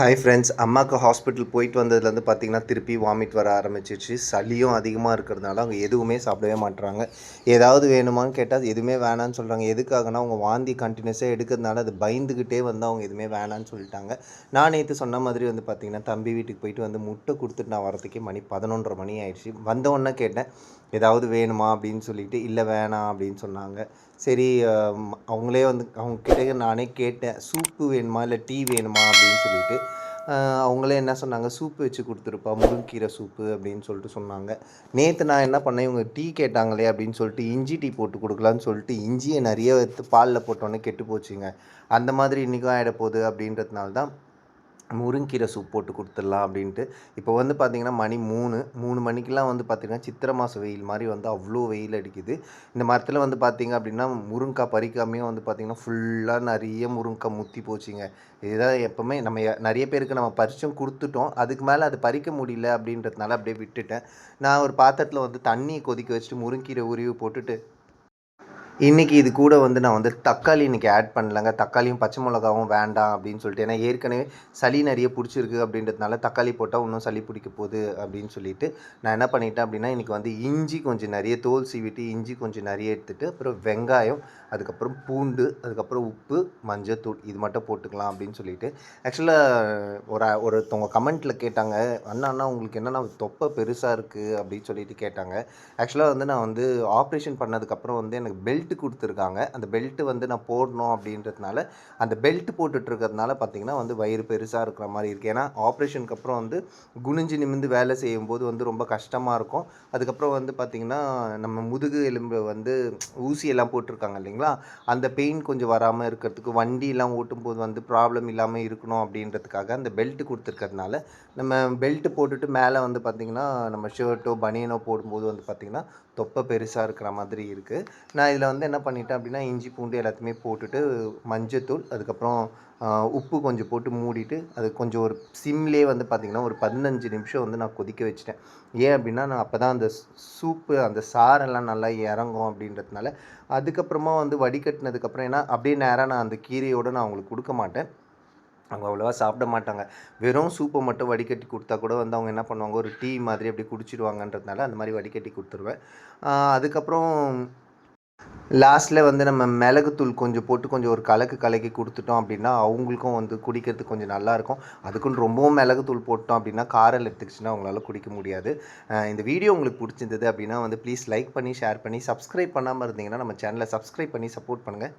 Hi friends அம்மாவுக்கு hospital போயிட்டு வந்ததுலேருந்து பார்த்தீங்கன்னா திருப்பி வாமிட் வர ஆரம்பிச்சிச்சு சளியும் அதிகமாக இருக்கிறதுனால அவங்க எதுவுமே சாப்பிடவே மாட்றாங்க. ஏதாவது வேணுமான்னு கேட்டால் எதுவுமே வேணான்னு சொல்கிறாங்க எதுக்காகனா அவங்க வாந்தி கண்டினியூஸாக எடுக்கிறதுனால அது பயந்துக்கிட்டே வந்து அவங்க எதுவுமே வேணான்னு சொல்லிட்டாங்க. நான் நேற்று சொன்ன மாதிரி வந்து பார்த்திங்கன்னா தம்பி வீட்டுக்கு போயிட்டு வந்து முட்டை கொடுத்துட்டு நான் வரதுக்கே மணி பதினொன்றரை மணி ஆயிடுச்சு. வந்தவொன்னே கேட்டேன் ஏதாவது வேணுமா? அப்படின்னு சொல்லிட்டு இல்லை வேணாம் அப்படின்னு சொன்னாங்க. சரி அவங்களே வந்து அவங்க கிட்டே நானே கேட்டேன் சூப்பு வேணுமா? இல்லை டீ வேணுமா? அப்படின்னு சொல்லிட்டு அவங்களே என்ன சொன்னாங்க? சூப்பு வச்சு கொடுத்துருப்பா முருங்கீரை சூப்பு அப்படின்னு சொல்லிட்டு சொன்னாங்க. நேற்று நான் என்ன பண்ணேன்? இவங்க டீ கேட்டாங்களே அப்படின்னு சொல்லிட்டு இஞ்சி டீ போட்டு கொடுக்கலான்னு சொல்லிட்டு இஞ்சியை நிறைய எடுத்து பாலில் போட்டோன்னே கெட்டு போச்சுங்க. அந்த மாதிரி இன்றைக்கும் ஆகிட போகுது அப்படின்றதுனால தான் முருங்கீரை சூப் போட்டு கொடுத்துடலாம் அப்படின்ட்டு. இப்போ வந்து பார்த்திங்கன்னா மணி மூணு மூணு மணிக்கெலாம் வந்து பார்த்திங்கன்னா சித்திரை மாதம் வெயில் மாதிரி வந்து அவ்வளோ வெயில் அடிக்குது. இந்த மரத்தில் வந்து பார்த்திங்க அப்படின்னா முருங்கைக்காய் பறிக்காமையும் வந்து பார்த்திங்கன்னா ஃபுல்லாக நிறைய முருங்கைக்காய் முத்தி போச்சுங்க. இதுதான் எப்போவுமே நம்ம நிறைய பேருக்கு நம்ம பறிச்சும் கொடுத்துட்டோம். அதுக்கு மேலே அது பறிக்க முடியல அப்படின்றதுனால அப்படியே விட்டுட்டேன். நான் ஒரு பாத்திரத்தில் வந்து தண்ணி கொதிக்க வச்சுட்டு முருங்கீரை உருவி போட்டுட்டு இன்றைக்கி இது கூட வந்து நான் வந்து தக்காளி இன்றைக்கி ஆட் பண்ணலங்க. தக்காளியும் பச்சை மிளகாவும் வேண்டாம் அப்படின்னு சொல்லிட்டு. ஏன்னா ஏற்கனவே சளி நிறைய பிடிச்சிருக்கு அப்படின்றதுனால தக்காளி போட்டால் இன்னும் சளி பிடிக்க போகுது அப்படின்னு சொல்லிட்டு நான் என்ன பண்ணிட்டேன் அப்படின்னா இன்றைக்கி வந்து இஞ்சி கொஞ்சம் நிறைய தோல் சீவிட்டு இஞ்சி கொஞ்சம் நிறைய எடுத்துகிட்டு அப்புறம் வெங்காயம் அதுக்கப்புறம் பூண்டு அதுக்கப்புறம் உப்பு மஞ்சத்தூள் இது மட்டும் போட்டுக்கலாம் அப்படின்னு சொல்லிட்டு. ஆக்சுவலாக ஒரு ஒருத்தவங்க கமெண்ட்டில் கேட்டாங்க அண்ணா அண்ணா உங்களுக்கு என்னென்னா தொப்பை பெருசாக இருக்குது அப்படின்னு சொல்லிட்டு கேட்டாங்க. ஆக்சுவலாக வந்து நான் வந்து ஆப்ரேஷன் பண்ணதுக்கப்புறம் வந்து எனக்கு பெல்ட் கொடுத்துருக்காங்க. அந்த பெல்ட்டு வந்து நான் போடணும் அப்படின்றதுனால அந்த பெல்ட் போட்டுட்டு இருக்கிறதுனால பார்த்தீங்கன்னா வந்து வயிறு பெருசாக இருக்கிற மாதிரி இருக்குது ஏன்னா ஆப்ரேஷனுக்கு அப்புறம் வந்து குனிஞ்சு நிமிந்து வேலை செய்யும்போது வந்து ரொம்ப கஷ்டமாக இருக்கும். அதுக்கப்புறம் வந்து பார்த்திங்கன்னா நம்ம முதுகு எலும்பு வந்து ஊசியெல்லாம் போட்டிருக்காங்க இல்லைங்களா? அந்த பெயின் கொஞ்சம் வராமல் இருக்கிறதுக்கு வண்டியெல்லாம் ஓட்டும்போது வந்து ப்ராப்ளம் இல்லாமல் இருக்கணும் அப்படின்றதுக்காக அந்த பெல்ட் கொடுத்துருக்கறதுனால நம்ம பெல்ட் போட்டுட்டு மேலே வந்து பார்த்திங்கன்னா நம்ம ஷர்ட்டோ பனியனோ போடும்போது வந்து பார்த்திங்கன்னா தொப்பை பெருசாக இருக்கிற மாதிரி இருக்குது நான் இதில் வந்து என்ன பண்ணிட்டேன் அப்படின்னா இஞ்சி பூண்டு எல்லாத்தையுமே போட்டுட்டு மஞ்சத்தூள் அதுக்கப்புறம் உப்பு கொஞ்சம் போட்டு மூடிட்டு அது கொஞ்சம் ஒரு சிம்லேயே வந்து பார்த்திங்கன்னா ஒரு பதினஞ்சு நிமிஷம் வந்து நான் கொதிக்க வச்சிட்டேன். ஏன் அப்படின்னா நான் அப்போ தான் அந்த சூப்பு அந்த சாரெல்லாம் நல்லா இறங்கும் அப்படின்றதுனால அதுக்கப்புறமா வந்து வடிகட்டினதுக்கப்புறம் ஏன்னா அப்படியே நேராக நான் அந்த கீரையோடு நான் அவங்களுக்கு கொடுக்க மாட்டேன். அவங்க அவ்வளோவா சாப்பிட மாட்டாங்க. வெறும் சூப்பை மட்டும் வடிகட்டி கொடுத்தா கூட வந்து அவங்க என்ன பண்ணுவாங்க ஒரு டீ மாதிரி அப்படி குடிச்சிடுவாங்கன்றதுனால அந்த மாதிரி வடிகட்டி கொடுத்துருவேன். அதுக்கப்புறம் லாஸ்ட்டில் வந்து நம்ம மிளகுத்தூள் கொஞ்சம் போட்டு கொஞ்சம் ஒரு கலக்கு கலக்கி கொடுத்துட்டோம் அப்படின்னா அவங்களுக்கும் வந்து குடிக்கிறதுக்கு கொஞ்சம் நல்லாயிருக்கும் அதுக்குன்னு ரொம்பவும் மிளகுத்தூள் போட்டோம் அப்படின்னா காரம் எடுத்துக்கிச்சுன்னா அவங்களால குடிக்க முடியாது. இந்த வீடியோ உங்களுக்கு பிடிச்சிருந்தது அப்படின்னா வந்து ப்ளீஸ் லைக் பண்ணி ஷேர் பண்ணி சப்ஸ்கிரைப் பண்ணாமல் இருந்தீங்கன்னா நம்ம சேனலை சப்ஸ்கிரைப் பண்ணி சப்போர்ட் பண்ணுங்கள்